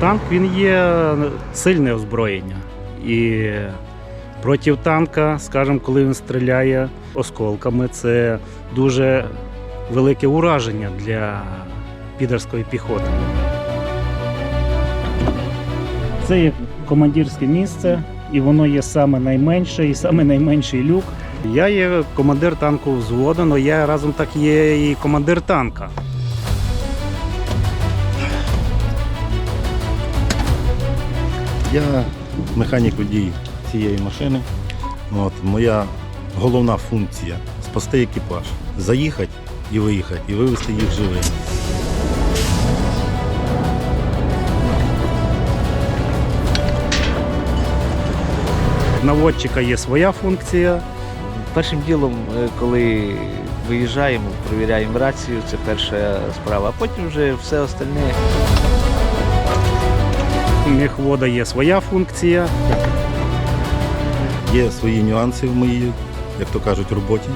Танк він є сильне озброєння. І проти танка, скажімо, коли він стріляє осколками, це дуже велике ураження для підерської піхоти. Це є командирське місце, і воно є саме найменше і саме найменший люк. Я є командир танку взводу, але я разом так є і командир танка. Я механік водій цієї машини. От, моя головна функція спасти екіпаж, заїхати і виїхати, і вивезти їх живими. Наводчика є своя функція. Першим ділом, е, коли виїжджаємо, перевіряємо рацію, це перша справа, а потім вже все остальне. У міхвода є своя функція. Є свої нюанси в моїй, як то кажуть, роботі.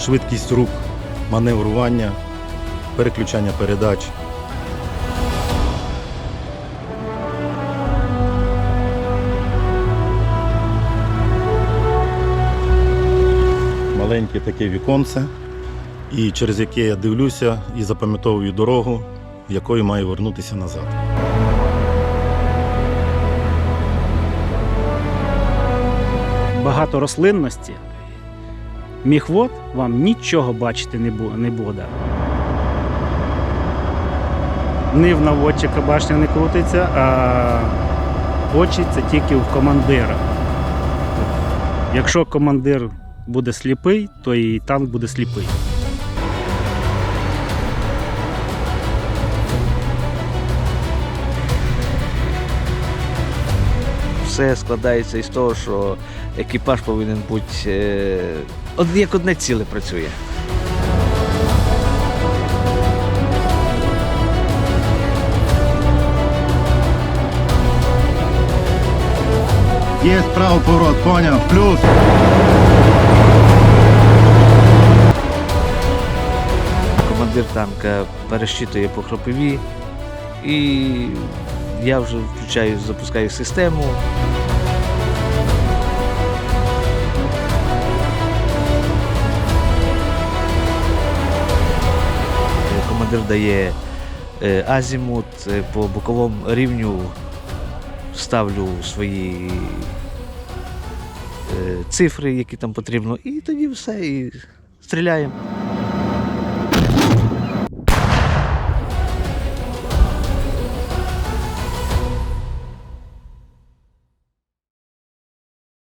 Швидкість рук, маневрування, переключання передач. Маленьке таке віконце, і через яке я дивлюся і запам'ятовую дорогу, якою маю вернутися назад. Багато рослинності, міхвод вам нічого бачити не бу- не буде. Ні в наводчика башня не крутиться, а це тільки в командира. Якщо командир буде сліпий, то і танк буде сліпий. Все складається із того, що екіпаж повинен бути е, як одне ціле працює. Є справа поворот, поняв, плюс. Командир танка перещитує по хропові, і я вже включаю, запускаю систему. Командир дає е, азімут е, по боковому рівню, ставлю свої е, цифри, які там потрібно, і тоді все, і стріляємо.